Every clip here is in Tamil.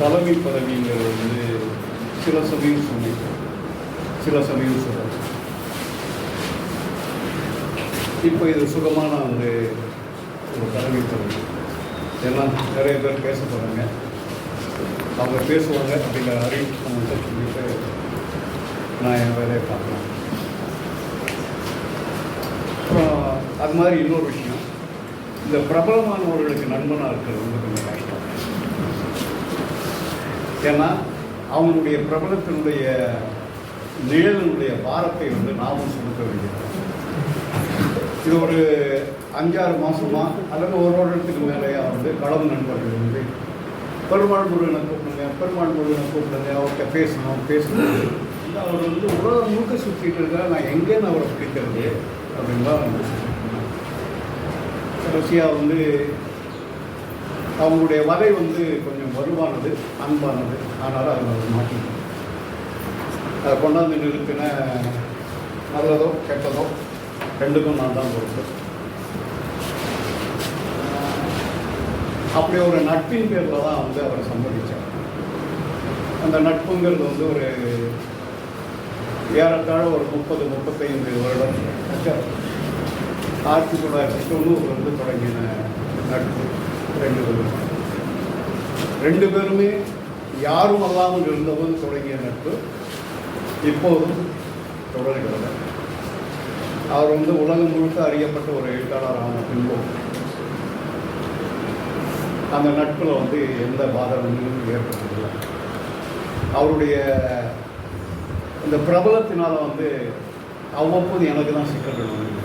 தலைமை பதவிங்கிறது வந்து சில சமயம் சொன்னீங்க சில சமயம் சொல்லுங்க இப்போ இது சுகமான வந்து ஒரு தலைமை பதவி. எல்லாம் நிறைய பேர் பேச போகிறாங்க அவங்க பேசுவாங்க அப்படிங்கிற அறிவிப்பு அவங்கள்ட்ட சொல்லிட்டு நான் என் வேலையை பார்க்கலாம் அப்புறம் அது மாதிரி இன்னொரு விஷயம். இந்த பிரபலமானவர்களுக்கு நண்பனாக இருக்கிறது வந்து ஏன்னா அவங்களுடைய பிரபலத்தினுடைய நிழலினுடைய பாரத்தை வந்து நாமும் சுமக்க வேண்டியது இது ஒரு அஞ்சாறு மாசமா அல்லது ஒரு வருடத்துக்கு மேலேயா வந்து களம் நண்பர்கள் வந்து பெருமாள் முருகனை கூப்பிடுங்க பெருமாள் முருகனை கூப்பிடுங்க அவர்கிட்ட பேசணும் பேசணும். இல்ல, அவர் வந்து உலகம் முழுக்க சுற்றிட்டு இருக்கா நான் எங்கேன்னு அவரை பிடிக்கிறது அப்படின்னு தான் வந்து கடைசியாக வந்து அவங்களுடைய வகை வந்து கொஞ்சம் வலுவானது அன்பானது. ஆனால் அதில் அவர் மாட்டிக்கணும் அதை கொண்டாந்து நிறுத்தின நல்லதோ கெட்டதோ ரெண்டுக்கும் நான் தான் பொறுப்பு. அப்படி ஒரு நட்பின் பேரில் தான் வந்து அவரை சம்மதிச்சார். அந்த நட்புங்கிறது வந்து ஒரு ஏறத்தாழ ஒரு முப்பது முப்பத்தைந்து வருடம் ஆயிரத்தி தொள்ளாயிரத்தி தொண்ணூறுலேருந்து தொடங்கின நட்பு. ரெண்டு பேரும் ரெண்டு பேருமே யாரும் அல்லாமல் இருந்தபோது தொடங்கிய நட்பு இப்போதும் தொடர்கிறது. அவர் வந்து உலகம் முழுக்க அறியப்பட்ட ஒரு எட்டாளரான பின்போ. அந்த நட்பில் வந்து எந்த பாதகங்களும் ஏற்பட்டதில்லை. அவருடைய இந்த பிரபலத்தினால் வந்து அவ்வப்போது எனக்கு தான் சிக்கல்கள் வந்து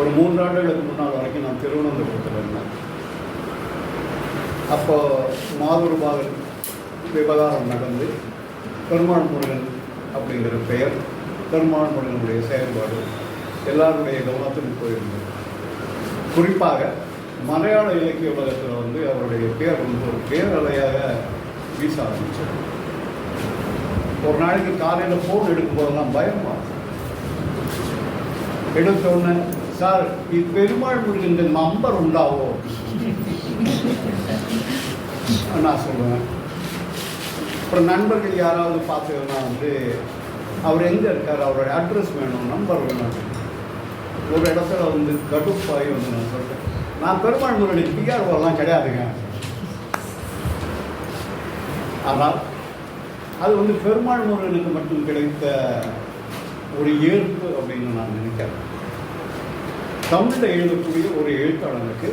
ஒரு மூன்று ஆண்டுகளுக்கு முன்னால் வரைக்கும் நான் திருவனந்தபுரத்தில் இருந்தேன். அப்போ மாதுருபாகன் விவகாரம் நடந்து பெருமாள் முருகன் அப்படிங்கிற பெயர் பெருமாள் முருகனுடைய செயல்பாடு எல்லாருடைய கவனத்துக்கும் போயிருந்தது. குறிப்பாக மலையாள இலக்கிய உலகத்தில் வந்து அவருடைய பேர் வந்து ஒரு பேரலையாக வீச ஆரம்பிச்சது. ஒரு நாளைக்கு காலையில் ஃபோன் எடுக்கும் போதெல்லாம் பயமா சார் இது பெருமாள் இந்த நம்பர் உண்டாவோ? நான் சொல்லுவேன்? அப்புறம் நண்பர்கள் யாராவது பார்த்ததுன்னா வந்து அவர் எங்கே இருக்கார்? அவருடைய அட்ரஸ் வேணும் நம்பர் வேணும். ஒரு இடத்துல வந்து கடுப்பாகி வந்து நான் சொல்கிறேன் நான் பெருமாள் முருகனுக்கு பிஆர்ஓலாம் கிடையாதுங்க. ஆனால் அது வந்து பெருமாள் முருகனுக்கு மட்டும் கிடைத்த ஒரு ஏற்பு அப்படின்னு நான் நினைக்கிறேன். தமிழில் எழுதக்கூடிய ஒரு எழுத்தாளனுக்கு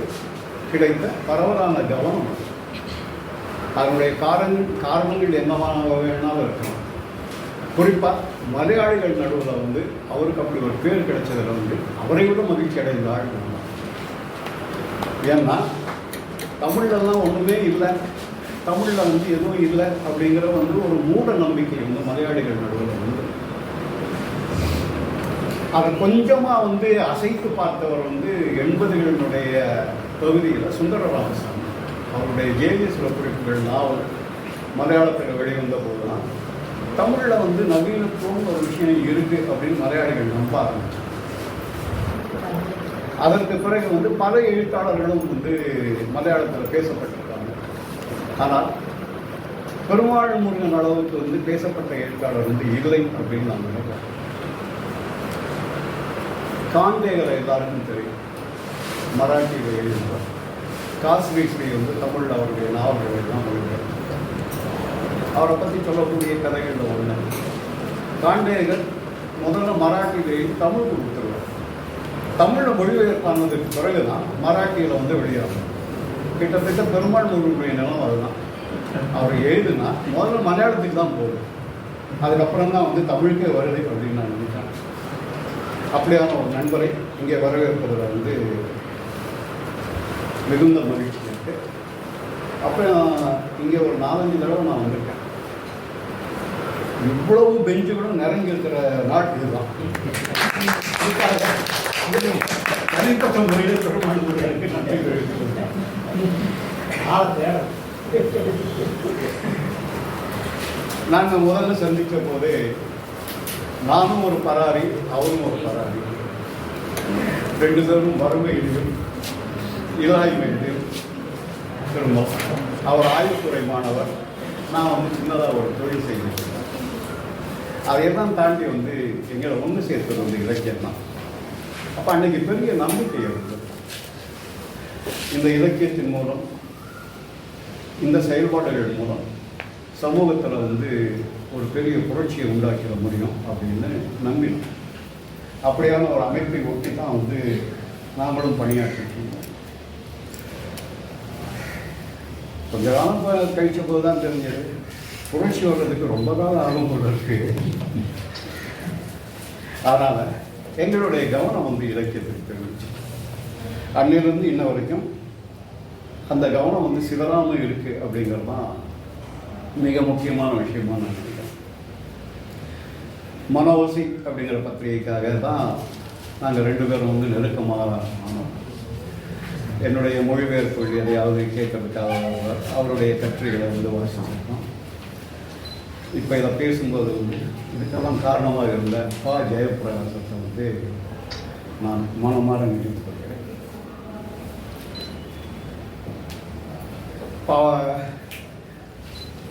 கிடைத்த பரவலான கவனம் அதனுடைய காரணங்கள் காரணங்கள் என்னவாக வேணாலும் இருக்கலாம். குறிப்பாக மலையாளிகள் நடுவில் வந்து அவருக்கு அப்படி ஒரு பேர் கிடைச்சதில் வந்து அவரை விட மகிழ்ச்சி அடைந்த ஏன்னா தமிழ்லலாம் ஒன்றுமே இல்லை. தமிழில் வந்து எதுவும் இல்லை அப்படிங்கிற வந்து ஒரு மூட நம்பிக்கை வந்து மலையாளிகள் நடுவில் வந்து அதை கொஞ்சமாக வந்து அசைத்து பார்த்தவர் வந்து எண்பதுகளினுடைய பகுதியில் சுந்தரராமசாமி அவருடைய ஜேவிஎஸ்ல குறிப்புகள் நாவல் மலையாளத்தில் வெளிவந்த போதுலாம் தமிழில் வந்து நவீனத்துவம் ஒரு விஷயம் இருக்குது அப்படின்னு மலையாளிகள் நம்ப ஆரம்பிச்சாங்க. அதற்கு பிறகு வந்து பல எழுத்தாளர்களும் வந்து மலையாளத்தில் பேசப்பட்டிருக்காங்க. ஆனால் பெருமாள் முருகன் அளவுக்கு வந்து பேசப்பட்ட எழுத்தாளர் வந்து இல்லை அப்படின்னு நான் நினைக்கிறேன். காந்தேகரை எல்லாருக்கும் தெரியும். மராட்டியில் எழுதினார் காஸ்மீஸ்மி வந்து தமிழில் அவருடைய நாவல்கள் எல்லாம் மொழிபெயர்த்தார் அவரை பற்றி சொல்லக்கூடிய கதைகளில் ஒன்று காண்டேகர் முதல்ல மராட்டியில் எழுதி தமிழ் கொடுத்துருவார். தமிழில் மொழிபெயர்ப்பானதுக்கு பிறகு தான் மராட்டியில் வந்து வெளியாகும். கிட்டத்தட்ட பெருமாள் முருகனுடைய நிலம் அதுதான். அவர் எழுதுனா முதல்ல மலையாளத்துக்கு தான் போகுது அதுக்கப்புறம் தான் வந்து தமிழுக்கே வருது அப்படின்னு நான் அப்படியான ஒரு நண்பரை இங்கே வரவேற்பதில் வந்து மிகுந்த மகிழ்ச்சி இருக்கு. அப்புறம் இங்கே ஒரு நாலஞ்சு தடவை நான் வந்திருக்கேன். இவ்வளவு பெஞ்சு கூட இருக்கிற நாட் இதுதான். தனிப்பட்ட முறையில் பெருமாள் முறைகளுக்கு நன்றி தெரிவித்துக் நாங்கள் முதல்ல சந்தித்த போது நானும் ஒரு பராரி அவரும் ஒரு பராரி. ரெண்டு பேரும் வறுமையிலும் இல்லாய்மையிலும் திரும்ப அவர் ஆய்வுத்துறை மாணவர். நான் வந்து சின்னதாக ஒரு தொழில் செய்திருக்கேன். அதையெல்லாம் தாண்டி வந்து எங்களை ஒன்று சேர்த்தது வந்து இலக்கியம் தான். அப்போ அன்றைக்கி பெரிய நம்பிக்கை இருந்தது. இந்த இலக்கியத்தின் மூலம் இந்த செயல்பாடுகள் மூலம் சமூகத்தில் வந்து ஒரு பெரிய புரட்சியை உண்டாக்கிட முடியும் அப்படின்னு நம்பினோம் அப்படியான ஒரு அமைப்பை ஒட்டி தான் வந்து நாமளும் பணியாற்றிருக்கோம் கொஞ்ச காலம் கழிச்ச போது தான் தெரிஞ்சது. புரட்சி வர்றதுக்கு ரொம்ப காலம் ஆர்வம் கொண்டிருக்கு அதனால் எங்களுடைய கவனம் வந்து இலக்கியத்துக்கு தெரிவிச்சு அன்னிலிருந்து இன்ன வரைக்கும் அந்த கவனம் வந்து சிதறாமல் இருக்குது அப்படிங்கிறது தான் மிக முக்கியமான விஷயமா நான் மனோசி அப்படிங்கிற பத்திரிகைக்காக தான் நாங்கள் ரெண்டு பேரும் வந்து நெருக்கமாக ஆனோம். என்னுடைய மொழிபெயர்ப்பு எதையாவது கேட்கறதுக்காக அவருடைய கட்டுரைகளை வந்து வாசிச்சிருக்கோம். இப்போ இதை பேசும்போது வந்து இதுக்கெல்லாம் காரணமாக இருந்த பா. ஜெயபிரகாசத்தை வந்து நான் மனமாற நினைத்து கொள்கிறேன். பா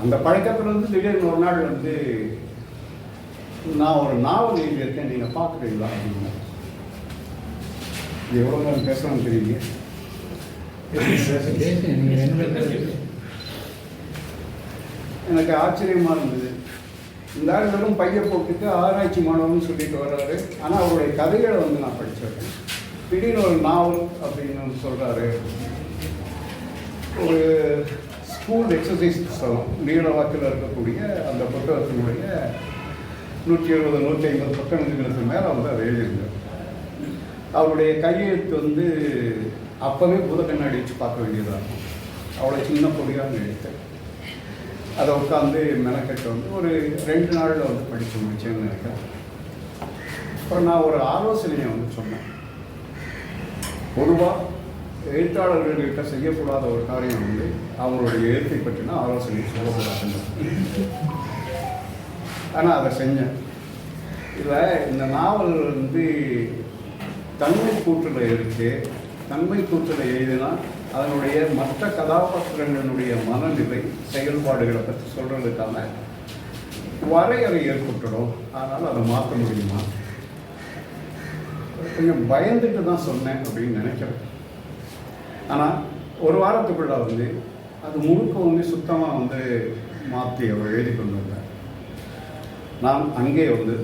அந்த பழக்கத்தில் வந்து திடீர்னு ஒரு நாள் வந்து நான் ஒரு நாவல் எழுதியிருக்கேன் நீங்கள் பார்க்குறீங்களா அப்படின்னு. இது எவ்வளோ நேரம் பேசணும்னு தெரியுங்க எனக்கு ஆச்சரியமாக இருந்தது. இந்த ஆள் வெறும் பைய போட்டுட்டு ஆராய்ச்சி மாணவன் சொல்லிட்டு வர்றாரு. ஆனால் அவருடைய கதைகளை வந்து நான் படிச்சிருக்கேன். திடீர்னு ஒரு நாவல் அப்படின்னு சொல்கிறாரு ஒரு ஸ்கூல் எக்ஸசைஸ் புத்தகம் நீள வாக்கில் இருக்கக்கூடிய அந்த புத்தகத்தினுடைய நூற்றி எழுபது நூற்றி ஐம்பது பக்கங்களுக்கு மேலே வந்து அதை எழுதியிருந்தார். அவருடைய கையெழுத்து வந்து அப்போவே புத கண்ணாடி வச்சு பார்க்க வேண்டியதாக இருக்கும். அவ்வளோ சின்ன பொடியாக எழுத்து. அதை உட்காந்து மெனக்கெட்டு வந்து ஒரு ரெண்டு நாளில் வந்து படித்து முடிச்சேன்னு நினைக்கிறேன். அப்புறம் நான் ஒரு ஆலோசனையை வந்து சொன்னேன். பொதுவாக எழுத்தாளர்கள்கிட்ட செய்யக்கூடாத ஒரு காரியம் வந்து அவங்களுடைய எழுத்தை பற்றினா ஆலோசனை சொல்லக்கூடாதுன்னு. ஆனால் அதை செஞ்சேன். இதில் இந்த நாவல் வந்து தன்மை கூற்றில் இருக்கு. தன்மை கூற்றில் எழுதினா அதனுடைய மற்ற கதாபாத்திரங்களுடைய மனநிலை செயல்பாடுகளை பற்றி சொல்கிறதுக்கான வரையறை ஏற்பட்டுடும். அதனால் அதை மாற்ற முடியுமா? கொஞ்சம் பயந்துட்டு தான் சொன்னேன் அப்படின்னு நினைக்கிறேன். ஆனால் ஒரு வாரத்துக்குள்ள வந்து அது முழுக்க வந்து சுத்தமாக வந்து மாற்றி அவர் எழுதி கொண்டு நாம் நான் அங்கே வந்து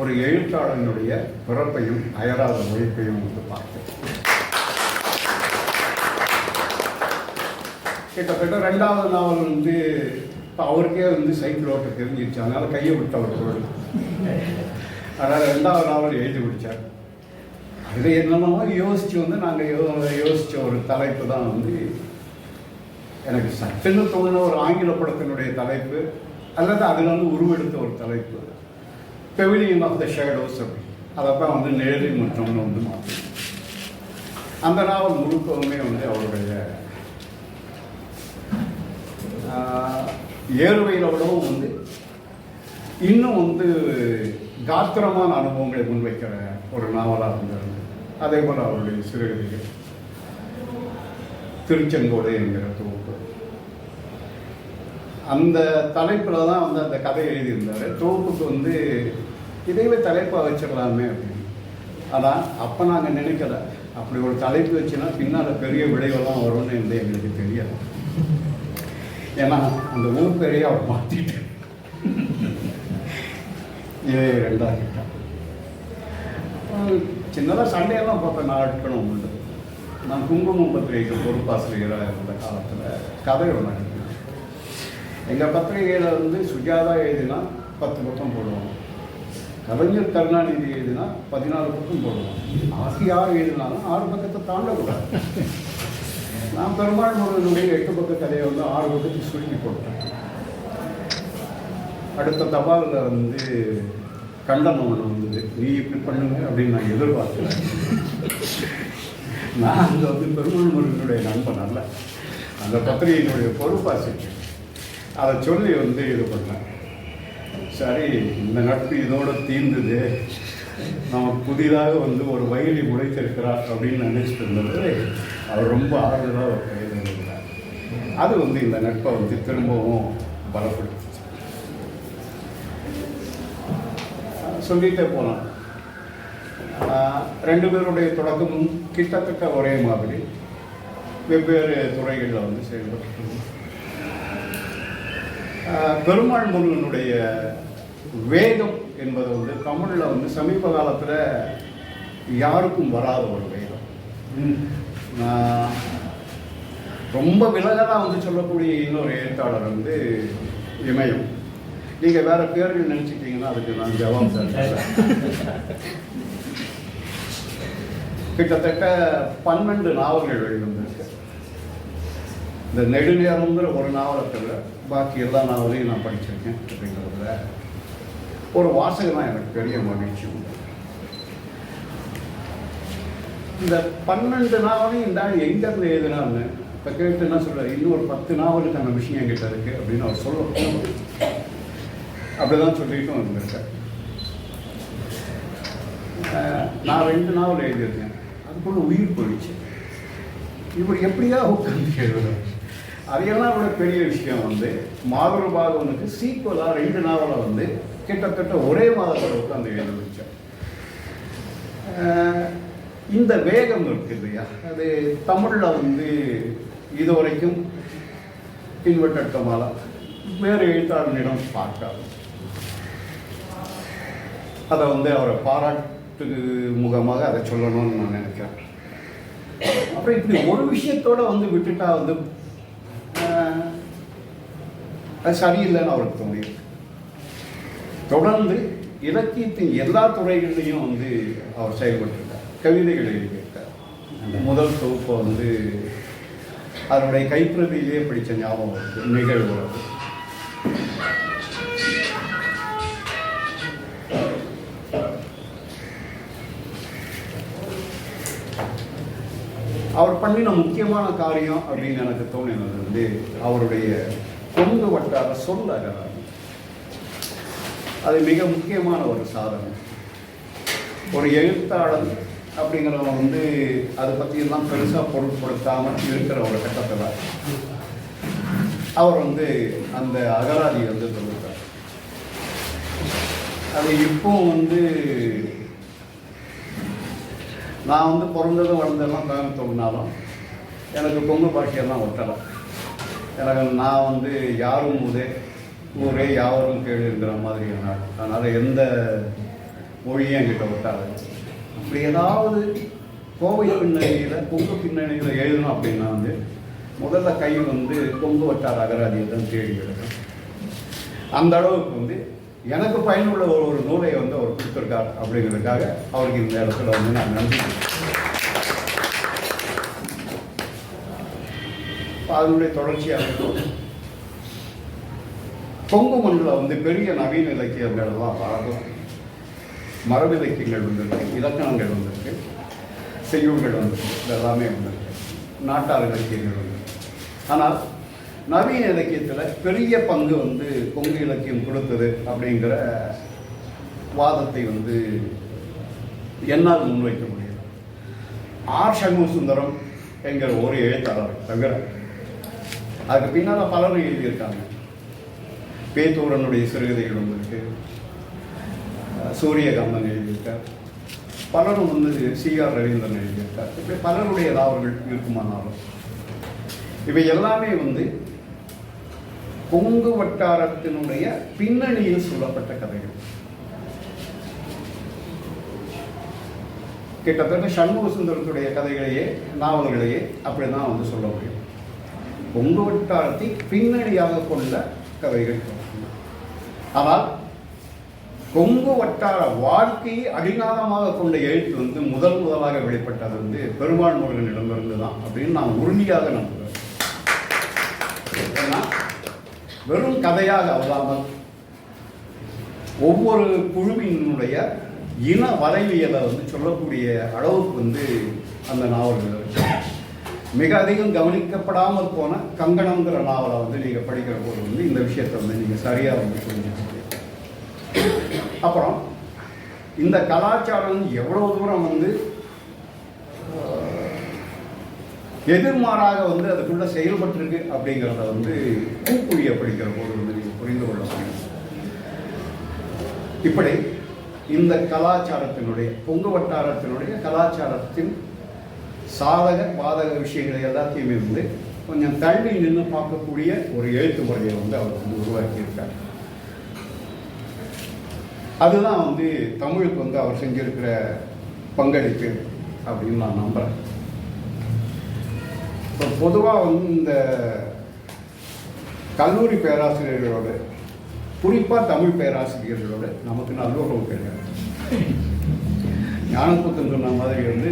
ஒரு எழுத்தாளனுடைய பிறப்பையும் அயராத உழைப்பையும் வந்து பார்த்தேன் கிட்டத்தட்ட ரெண்டாவது நாவல் வந்து இப்போ அவருக்கே வந்து சைக்கிள் ஓட்ட தெரிஞ்சிருச்சு. அதனால் கையை விட்டவர் பொருள் அதனால் ரெண்டாவது நாவல் எழுதி முடித்தார் அதில் என்னென்னமோ யோசித்து வந்து நாங்கள் யோ யோசித்த ஒரு தலைப்பு தான் வந்து எனக்கு சட்டுன்னு தோணுன ஒரு ஆங்கில படத்தினுடைய தலைப்பு. அல்லது அதில் வந்து உருவெடுத்த ஒரு தலைப்பு பெவிலியன் ஆஃப் த ஷேடோஸ் அப்படி. அதைத்தான் வந்து நிழலின் மற்றவங்க வந்து மாற்றி அந்த நாவல் முழுக்கவுமே வந்து அவருடைய ஏறுவையிலோடவும் வந்து இன்னும் வந்து காத்திரமான அனுபவங்களை முன்வைக்கிற ஒரு நாவலாக இருந்தது அதே போல் அவருடைய சிறுகதைகள். திருச்செங்கோடு என்கிற தூ அந்த தலைப்பில் தான் வந்து அந்த கதை எழுதியிருந்தார். தொகுப்புக்கு வந்து இதைவே தலைப்பாக வச்சிடலாமே அப்படின்னு. ஆனால் அப்போ நாங்கள் நினைக்கல. அப்படி ஒரு தலைப்பு வச்சுன்னா பின்னால் பெரிய விளைவெல்லாம் வரும்னு வந்து எங்களுக்கு தெரியாது. ஏன்னா அந்த ஊர் பெரிய அவர் மாற்றிட்டு இதே ரெண்டாகிட்டான் சின்னதாக சண்டையெல்லாம் பார்ப்பேன் நாட்களும் உண்டு. நான் குங்குமம் பத்திரிகைக்கு பொறுப்பாசிரியராக இருந்த காலத்தில் கதை ஒன்று எங்கள் பத்திரிகையில் வந்து சுஜாதா எழுதினா பத்து பக்கம் போடுவோம் கலைஞர் கருணாநிதி எழுதினா பதினாலு பக்கம் போடுவோம் ஆசி எழுதினாலும் ஆறு பக்கத்தை தாண்டக்கூடாது. நான் பெருமாள் முருகனுடைய எட்டு பக்க கதையை வந்து ஆறு பக்கத்துக்கு சுருக்கி போட்டேன் அடுத்த தபாலில் வந்து கண்டனம் ஒன்று வந்தது. நீ இப்படி பண்ணுங்க அப்படின்னு நான் எதிர்பார்க்கிறேன் நான் அங்கே வந்து பெருமாள் முருகனுடைய நண்பன் அல்ல. அந்த பத்திரிகையினுடைய பொறுப்பாசிரியர். அதை சொல்லி வந்து இது பண்ணேன். சரி இந்த நட்பு இதோட தீர்ந்தது. நமக்கு புதிதாக வந்து ஒரு வயலி முளைத்திருக்கிறார் அப்படின்னு நினைச்சிட்டு இருந்தது. அவர் ரொம்ப ஆறுதலாக ஒரு கையில் இருக்கிறார் அது வந்து இந்த நட்பை வந்து திரும்பவும் பலப்படுத்துச்சு. சொல்லிகிட்டே போகலாம் ரெண்டு பேருடைய தொடக்கமும் கிட்டத்தட்ட ஒரே மாதிரி. வெவ்வேறு துறைகளில் வந்து செயல்பட்டு பெருமாள் முருகனுடைய வேகம் என்பது வந்து தமிழில் வந்து சமீப காலத்தில் யாருக்கும் வராத ஒரு வேகம் ரொம்ப விலகலாக வந்து சொல்லக்கூடிய இன்னொரு எழுத்தாளர் வந்து இமயம். நீங்கள் வேற பேர்கள் நினச்சிட்டீங்கன்னா அதுக்கு நான் ஜவாப் தரேன். கிட்டத்தட்ட பன்னெண்டு நாவல்கள் வெளிவந்திருக்கு இந்த நெடுநேரம்ங்கிற ஒரு நாவலை தவிர பாக்கி எல்லா நாவலையும் நான் படிச்சிருக்கேன் அப்படிங்கிறதுல ஒரு வாசகம்தான் எனக்கு பெரிய மகிழ்ச்சி உண்டு. இந்த பன்னெண்டு நாவலையும் இந்த ஆள் எங்கேருந்து எழுதுனான்னு இப்போ கேட்டு என்ன சொல்கிறார் இன்னும் ஒரு பத்து நாவலுக்கான விஷயம் என்கிட்ட இருக்கு அப்படின்னு அவர் சொல்ல அப்படிதான் சொல்லிட்டும் இருந்திருக்கேன். நான் ரெண்டு நாவல் எழுதியிருக்கேன். அதுக்குள்ள உயிர் போயிடுச்சு. இப்படி எப்படியா உட்காந்து எழுதுறேன் அதையெல்லாம் விட பெரிய விஷயம் வந்து மாதுர பாகவனுக்கு சீக்குவலாக ரெண்டு நாவலை வந்து கிட்டத்தட்ட ஒரே மாதத்தில் உட்காந்து எழுத இந்த வேகம் இருக்கு இல்லையா? அது தமிழில் வந்து இது இதுவரைக்கும் பின்பற்றமால வேறு எழுத்தாளனிடம் பார்க்காது. அதை வந்து அவரை பாராட்டு முகமாக அதை சொல்லணும்னு நான் நினைக்கிறேன். அப்புறம் இப்படி ஒரு விஷயத்தோட வந்து விட்டுட்டா வந்து அது சரியில்லைன்னு அவருக்கு தோணியிருக்கு. தொடர்ந்து இலக்கியத்தின் எல்லா துறைகளிலையும் வந்து அவர் செயல்பட்டிருக்கார். கவிதைகள் எழுதியிருக்கார். அந்த முதல் தொகுப்பை வந்து அதனுடைய கைப்பிரதியிலே படித்த ஞாபகம் வருது நிகழ்வு அவர் பண்ணின முக்கியமான காரியம் அப்படின்னு எனக்கு தோணினது வந்து அவருடைய கொங்கு வட்டார சொல் அகராதி அது மிக முக்கியமான ஒரு சாதனை ஒரு எழுத்தாளர் அப்படிங்கிறவன் வந்து அதை பற்றியெல்லாம் பெருசாக பொருட்படுத்தாமல் இருக்கிற ஒரு கட்டத்தில் அவர் வந்து அந்த அகராதி வந்து சொல்லிட்டார் அது இப்போ வந்து நான் வந்து பிறந்ததும் வளர்ந்ததெல்லாம் கோயம்புத்தூர்னாலும் எனக்கு கொங்கு பாஷையெல்லாம் ஒட்டலாம் எனக்கு நான் வந்து யாரும் முதே ஊரே யாவரும் கேளுங்கிற இருக்கிற மாதிரியான நாள். அதனால் எந்த மொழியும் என்கிட்ட ஒட்டாது. அப்படி ஏதாவது கோவை பின்னணியில் கொங்கு பின்னணியில் எழுதணும் அப்படின்னா வந்து முதல்ல கை வந்து கொங்கு வட்டார அகராதியை தான் தேடி எடுக்கும் அந்த அளவுக்கு வந்து எனக்கு பயனுள்ள ஒரு ஒரு நூலை வந்து அவர் கொடுத்துருக்கார் அப்படிங்கிறதுக்காக அவருக்கு இந்த இடத்துல வந்து நான் நன்றி அதனுடைய தொடர்ச்சியாக இருக்கும் கொங்கு மண்ணில் வந்து பெரிய நவீன இலக்கியங்கள்லாம் வளரும் மரபு இலக்கியங்கள் வந்திருக்கு இலக்கணங்கள் வந்திருக்கு செய்யுள்கள் வந்திருக்கு இதெல்லாமே வந்திருக்கு. நாட்டார் இலக்கியங்கள் வந்திருக்கு. ஆனால் நவீன இலக்கியத்தில் பெரிய பங்கு வந்து கொங்கு இலக்கியம் கொடுத்தது அப்படிங்கிற வாதத்தை வந்து என்னால் முன்வைக்க முடியும் ஆர் சண்முக சுந்தரம் என்கிற ஒரு எழுத்தாளர் தவிர அதுக்கு பின்னால் பலரும் எழுதியிருக்காங்க. பேத்தூரனுடைய சிறுகதைகள் வந்திருக்கு. சூரியகாந்தன் எழுதியிருக்கார். பலரும் வந்து சிஆர் ரவீந்திரன் எழுதியிருக்கார். இப்படி பலருடைய நாவல்கள் இருக்குமானாலும். இவை எல்லாமே வந்து கொங்கு வட்டாரத்தினுடைய பின்னணியில் சொல்லப்பட்ட கதைகள். கிட்டத்தட்ட சண்முக சுந்தரத்துடைய கதைகளையே நாவல்களையே அப்படி தான் வந்து சொல்ல முடியும். கொங்கு வட்டாரத்தை பின்னணியாக கொண்ட கதைகள். ஆனால் கொங்கு வட்டார வாழ்க்கையை அடிநாதமாக கொண்ட எழுத்து வந்து முதல் முதலாக வெளிப்பட்டது வந்து பெருமாள் முருகனிடமிருந்து தான் அப்படின்னு நான் உறுதியாக நம்புகிறேன் ஏன்னா வெறும் கதையாக அல்லாமல் ஒவ்வொரு குழுவினுடைய இன வரைவியலை வந்து சொல்லக்கூடிய அளவுக்கு வந்து அந்த நாவல்கள் இருக்கு. மிக அதிகம் கவனிக்கப்படாமல் போன கங்கணம்ங்கிற நாவலை வந்து நீங்கள் படிக்கிற போது வந்து இந்த விஷயத்தை வந்து நீங்கள் சரியாக வந்து புரிஞ்சுக்க அப்புறம் இந்த கலாச்சாரம் எவ்வளோ தூரம் வந்து எதிர்மாறாக வந்து அதுக்குள்ளே செயல்பட்டிருக்கு அப்படிங்கிறத வந்து கூக்குழிய படிக்கிற போது வந்து நீங்கள் புரிந்து கொள்ள முடியும். இப்படி இந்த கலாச்சாரத்தினுடைய பொங்கு வட்டாரத்தினுடைய கலாச்சாரத்தின் சாதக பாதக விஷயங்களை எல்லாத்தையுமே வந்து கொஞ்சம் தள்ளி நின்று பார்க்கக்கூடிய ஒரு எழுத்து முறையை வந்து அவர் வந்து உருவாக்கியிருக்கார். அதுதான் வந்து தமிழுக்கு வந்து அவர் செஞ்சிருக்கிற பங்களிப்பு அப்படின்னு நான் நம்புறேன். இப்போ பொதுவாக வந்து இந்த கல்லூரி பேராசிரியர்களோடு குறிப்பாக தமிழ் பேராசிரியர்களோடு நமக்கு நல்லுறவு கிடையாது. ஞானப்புத்தன் சொன்ன மாதிரி வந்து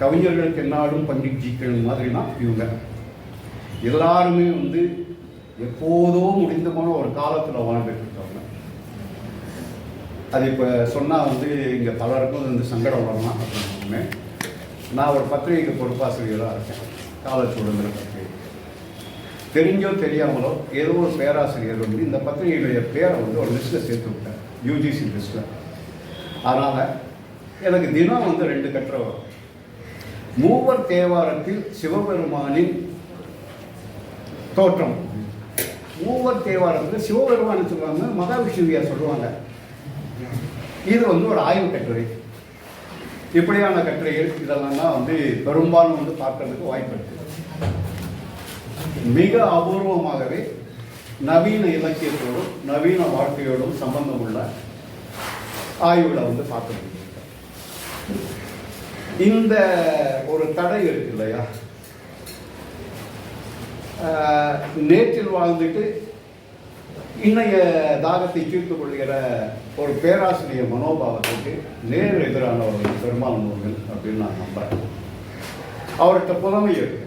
கவிஞர்களுக்கு என்னாலும் பண்டிட்ஜிக்கள் மாதிரி தான் இவங்க. எல்லாருமே வந்து எப்போதோ முடிந்து போன ஒரு காலத்தில் வாழ்ந்துட்டு இருக்காங்க அது இப்போ சொன்னால் வந்து இங்கே பலருக்கும் வந்து சங்கடம் வரலாம் அப்படின்னு நான் ஒரு பத்திரிகைக்கு பொறுப்பாசிரியராக இருக்கேன். கால சுதந்திர பத்திரிகை. தெரிஞ்சோ தெரியாமலோ ஏதோ ஒரு பேராசிரியர் வந்து இந்த பத்திரிகையுடைய பேரை வந்து ஒரு லிஸ்ட்டில் சேர்த்து விட்டேன் யூஜிசி லிஸ்ட்டில் அதனால் எனக்கு தினம் வந்து ரெண்டு கட்டுரை வரும். மூவர் தேவாரத்தில் சிவபெருமானின் தோற்றம். மூவர் தேவாரத்தில் சிவபெருமான் சொல்லுவாங்க மகாவிஷ்ணுவியா சொல்லுவாங்க. இது வந்து ஒரு ஆய்வு கட்டுரை. இப்படியான கட்டுரைகள் இதெல்லாம் தான் வந்து பெரும்பாலும் வந்து பார்க்கறதுக்கு வாய்ப்பு இருக்குது மிக அபூர்வமாகவே நவீன இலக்கியத்தோடும் நவீன வாழ்க்கையோடும் சம்பந்தம் உள்ள ஆய்வுகளை வந்து பார்க்க முடியும். இந்த ஒரு தடை இருக்கு இல்லையா? நேற்றில் வாழ்ந்துட்டு இன்னைய தாகத்தை தீர்த்து கொள்கிற ஒரு பேராசிரியர் மனோபாவத்துக்கு நேர் எதிரானவர்கள் பெரும்பாலானவர்கள் அப்படின்னு நான் நம்புறேன். அவர்கிட்ட புலமை இருக்கு.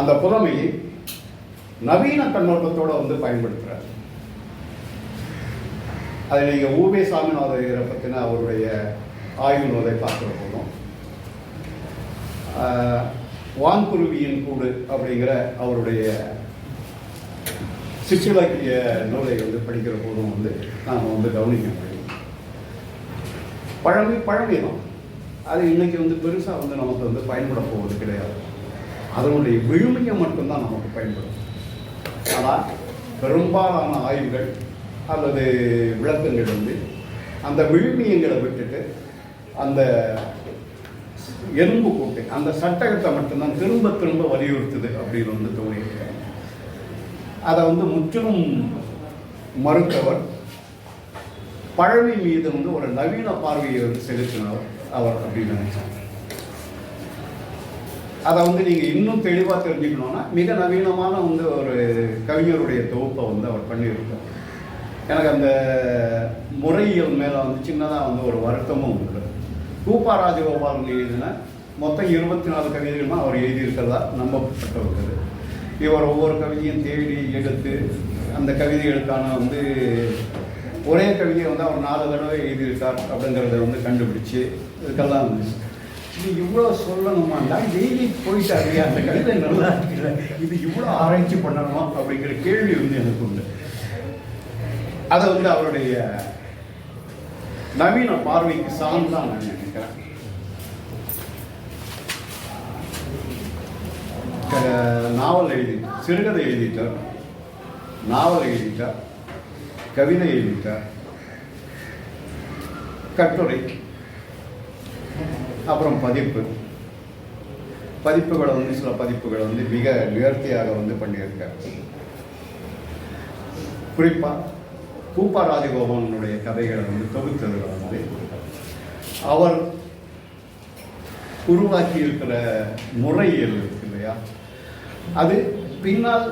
அந்த புலமையை நவீன கண்ணோட்டத்தோட வந்து பயன்படுத்துகிறார் அதை நீங்கள் ஊபே சாமிநாதையரை பற்றின அவருடைய ஆய்வு நூலை பார்க்குற போதும் வான்குருவியின் கூடு அப்படிங்கிற அவருடைய சிற்றிலக்கிய நூலை வந்து படிக்கிற போதும் வந்து நாம் வந்து கவனிக்க முடியும். பழமை பழமைதான். அது இன்னைக்கு வந்து பெருசாக வந்து நமக்கு வந்து பயன்பட போவது கிடையாது. அதனுடைய விழுமையை மட்டும்தான் நமக்கு பயன்படும். ஆனால் பெரும்பாலான ஆய்வுகள் அல்லது விளக்கங்கள் வந்து அந்த விழுமியங்களை விட்டுட்டு அந்த எறும்பு கூட்டை அந்த சட்டகத்தை மட்டும்தான் திரும்ப திரும்ப வலியுறுத்துது அப்படின்னு வந்து தோணியிருக்கேன் அதை வந்து முற்றிலும் மறுத்தவர். பழமை மீது வந்து ஒரு நவீன பார்வையை வந்து செலுத்தினவர் அவர் அப்படின்னு நினைச்சாங்க அதை வந்து நீங்கள் இன்னும் தெளிவாக தெரிஞ்சுக்கணும்னா மிக நவீனமான வந்து ஒரு கவிஞருடைய தொகுப்பை வந்து அவர் பண்ணியிருக்கார். எனக்கு அந்த முறையியல் மேலே வந்து சின்னதாக வந்து ஒரு வருத்தமும் உண்டு. கூப்பா ராஜகோபால் எழுதின மொத்தம் இருபத்தி நாலு கவிதைகளுமே அவர் எழுதியிருக்கிறதா நம்பப்பட்டவர் இவர் ஒவ்வொரு கவிதையும் தேடி எடுத்து அந்த கவிதைகளுக்கான வந்து ஒரே கவிதையை வந்து அவர் நாலு தடவை எழுதியிருக்கார் அப்படிங்கிறத வந்து கண்டுபிடிச்சு இதுக்கெல்லாம் இருந்துச்சு இது இவ்வளோ சொல்லணுமாண்டா? டெய்லி போயிட்டாரு. அந்த கவிதை நல்லா இருக்குல்ல? இது இவ்வளோ ஆராய்ச்சி பண்ணணுமா? அப்படிங்கிற கேள்வி வந்து எனக்கு உண்டு. அதை வந்து அவருடைய நவீன பார்வைக்கு சார்ந்தான் நான் நினைக்கிறேன் க- நாவல் எழுதி சிறுகதை எழுதிட்டார். நாவல் எழுதிட்டார். கவிதை எழுதிட்டார். கட்டுரை. அப்புறம் பதிப்பு. பதிப்புகளை வந்து சில பதிப்புகளை வந்து மிக நேர்த்தியாக வந்து பண்ணியிருக்கார். குறிப்பாக கூப்பா ராஜகோபாலனுடைய கதைகளை வந்து தொகுத்ததில் வந்து அவர் உருவாக்கி இருக்கிற முறையியல் இருக்கு இல்லையா? அது பின்னால்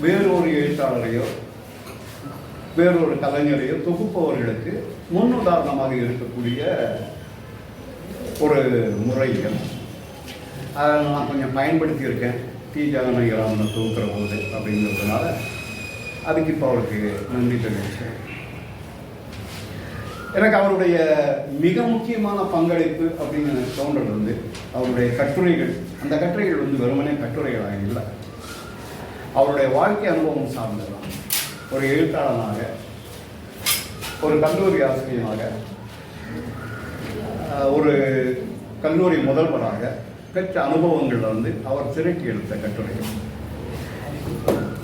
வேறொரு எழுத்தாளரையோ வேறொரு கலைஞரையோ தொகுப்பவர்களுக்கு முன்னுதாரணமாக இருக்கக்கூடிய ஒரு முறைகள் அதை நான் கொஞ்சம் பயன்படுத்தியிருக்கேன். டி. ஜெகநாயகராமனை தொகுக்கிற போது அப்படிங்கிறதுனால அதுக்கு இப்போ அவருக்கு நன்றி தெரிவிச்சேன் எனக்கு அவருடைய மிக முக்கியமான பங்களிப்பு அப்படின்னு எனக்கு தோன்றது வந்து அவருடைய கட்டுரைகள் அந்த கட்டுரைகள் வந்து வெறுமனே கட்டுரைகளாக இல்லை. அவருடைய வாழ்க்கை அனுபவம் சார்ந்ததான் ஒரு எழுத்தாளனாக ஒரு கல்லூரி ஆசிரியராக ஒரு கல்லூரி முதல்வராக பெற்ற அனுபவங்கள்ல வந்து அவர் திரட்டி எடுத்த கட்டுரைகள்.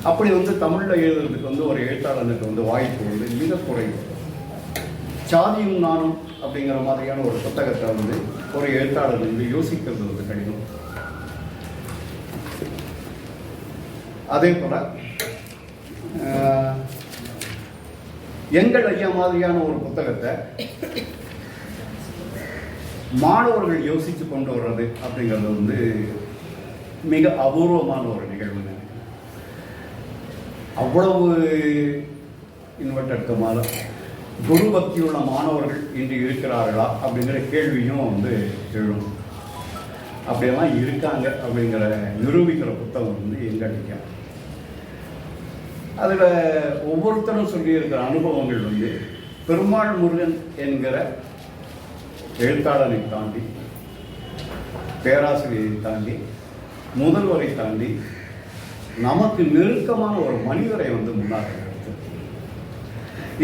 அப்படி வந்து தமிழில் எழுதுறதுக்கு வந்து ஒரு எழுத்தாளனுக்கு வந்து வாய்ப்பு வந்து மிக குறைவு. சாதியும் நானும் அப்படிங்கிற மாதிரியான ஒரு புத்தகத்தை வந்து ஒரு எழுத்தாளர் வந்து யோசிக்கிறது வந்து கடினம். அதே போல எங்கள் ஐயா மாதிரியான ஒரு புத்தகத்தை மாணவர்கள் யோசித்து கொண்டு வர்றது அப்படிங்கிறது வந்து மிக அபூர்வமான ஒரு நிகழ்வு அவ்வளவு இன்வெர்ட் எடுத்த மாதிரி குரு பக்தியுள்ள மாணவர்கள் இன்று இருக்கிறார்களா அப்படிங்கிற கேள்வியும் வந்து எழும். அப்படியெல்லாம் இருக்காங்க அப்படிங்கிற நிரூபிக்கிற புத்தகம் வந்து எங்க அடிக்கும் அதில் ஒவ்வொருத்தரும் சொல்லியிருக்கிற அனுபவங்கள் வந்து பெருமாள் முருகன் என்கிற எழுத்தாளரை தாண்டி பேராசிரியரை தாண்டி முதல்வரை தாண்டி நமக்கு நெருக்கமான ஒரு மனிதரை வந்து முன்னாடி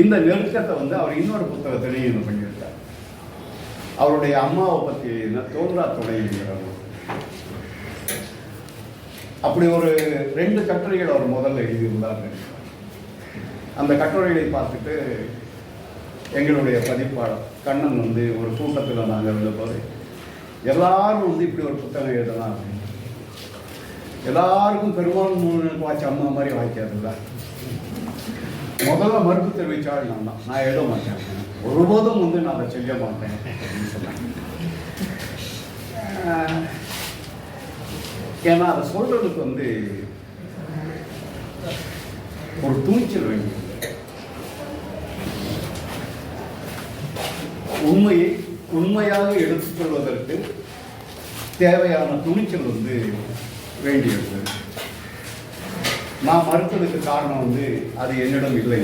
இந்த நெருக்கத்தை வந்து அவர் இன்னொரு புத்தகத்திலையும் இது பண்ணியிருக்கார். அவருடைய அம்மாவை பற்றி என்ன தோன்றா துணைங்கிறார் அப்படி ஒரு ரெண்டு கட்டுரைகள் அவர் முதல்ல எழுதியிருந்தார். அந்த கட்டுரைகளை பார்த்துட்டு எங்களுடைய பதிப்பாளர் கண்ணன் வந்து ஒரு கூட்டத்தில் நாங்கள் இருந்தபோது எல்லாரும் வந்து இப்படி ஒரு புத்தகம் எழுதலாம். அப்படின்னு எல்லாருக்கும் பெருமாள் வாய்ச்சி அம்மா மாதிரி வாய்க்காதுல்ல. முதல்ல மறுப்பு தெரிவிச்சாள் நான் தான் நான் எழுத மாட்டேன். ஒருபோதும் வந்து நான் அதை செய்ய மாட்டேன் அப்படின்னு சொன்னேன் ஏன்னா அதை சொல்றதுக்கு வந்து ஒரு துணிச்சல் வேண்டும் உண்மையை உண்மையாக எடுத்துச் சொல்வதற்கு தேவையான துணிச்சல் வந்து வேண்டியிருக்கு நான் மறுத்ததுக்கு காரணம் வந்து அது என்னிடம் இல்லை.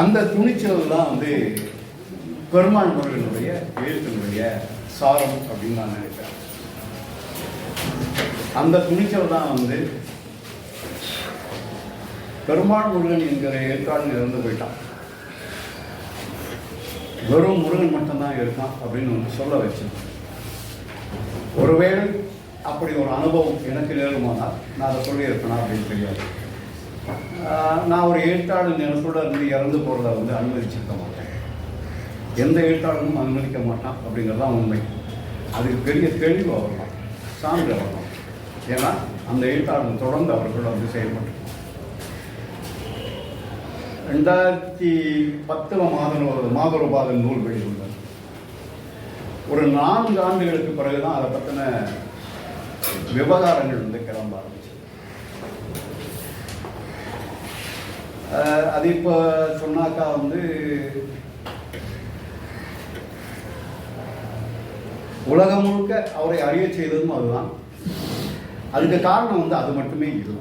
அந்த துணிச்சல் தான் வந்து பெருமாள் முருகனுடைய எழுத்தினுடைய சாரம் அப்படின்னு நான் நினைக்கிறேன். அந்த துணிச்சல் தான் வந்து பெருமாள் முருகன் என்கிற ஏற்காடு இறந்து போயிட்டான். வெறும் முருகன் மட்டும்தான் இருக்கான் அப்படின்னு ஒன்று சொல்ல வச்சு. ஒருவேளை அப்படி ஒரு அனுபவம் எனக்கு நேருமானால் நான் அதை சொல்லியிருப்பேனா அப்படின்னு தெரியாது. நான் ஒரு எழுத்தாளர் எனக்கூட இருந்து இறந்து போகிறத வந்து அனுமதிச்சிருக்க மாட்டேன். எந்த எழுத்தாளனும் அனுமதிக்க மாட்டான் அப்படிங்கிறது தான் உண்மை. அதுக்கு பெரிய தெளிவு வரலாம் சான்று வரலாம் ஏன்னா அந்த எழுத்தாளர் தொடர்ந்து அவர்கள் வந்து செயல்பட்டு. ரெண்டாயிரத்தி பத்தில் மாதம் மாதரபாதன் நூல் வெளியுள்ளது ஒரு நான்கு ஆண்டுகளுக்கு பிறகுதான் அதை பற்றின விவகாரங்கள் வந்து கிளம்ப ஆரம்பிச்சது. அது இப்போ சொன்னாக்கா வந்து உலகம் முழுக்க அவரை அறிய செய்ததும் அதுதான். அதுக்கு காரணம் வந்து அது மட்டுமே இல்லை.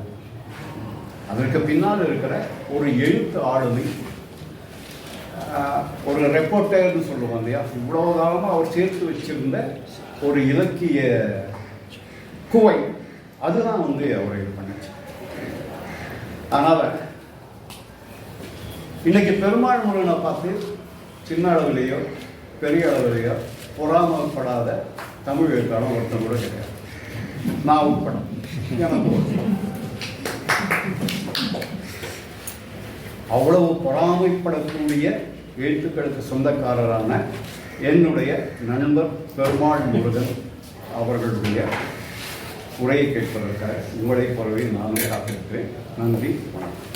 அதற்கு பின்னால் இருக்கிற ஒரு எழுத்து ஆளுமை ஒரு ரெப்போர்ட்டர்னு சொல்லுவோம் இல்லையா? இவ்வளோ காலமாக அவர் சேர்த்து வச்சிருந்த ஒரு இலக்கிய குவை. அதுதான் வந்து அவரை இது பண்ணுச்சு. அதனால் இன்னைக்கு பெருமாள் முருகனை பார்த்து சின்ன அளவுலேயோ பெரிய அளவுலேயோ பொறாமப்படாத தமிழ் எழுத்தாளர் ஒருத்தர் கூட கிடையாது நான் உட்பட எனக்கு அவ்வளவு பொறாமைப்படக்கூடிய எழுத்துக்களுக்கு சொந்தக்காரரான என்னுடைய நண்பர் பெருமாள் முருகன் அவர்களுடைய உரையை கேட்பதற்காக உங்களைப் போலவே நானும் காத்திருக்கிறேன். நன்றி வணக்கம்.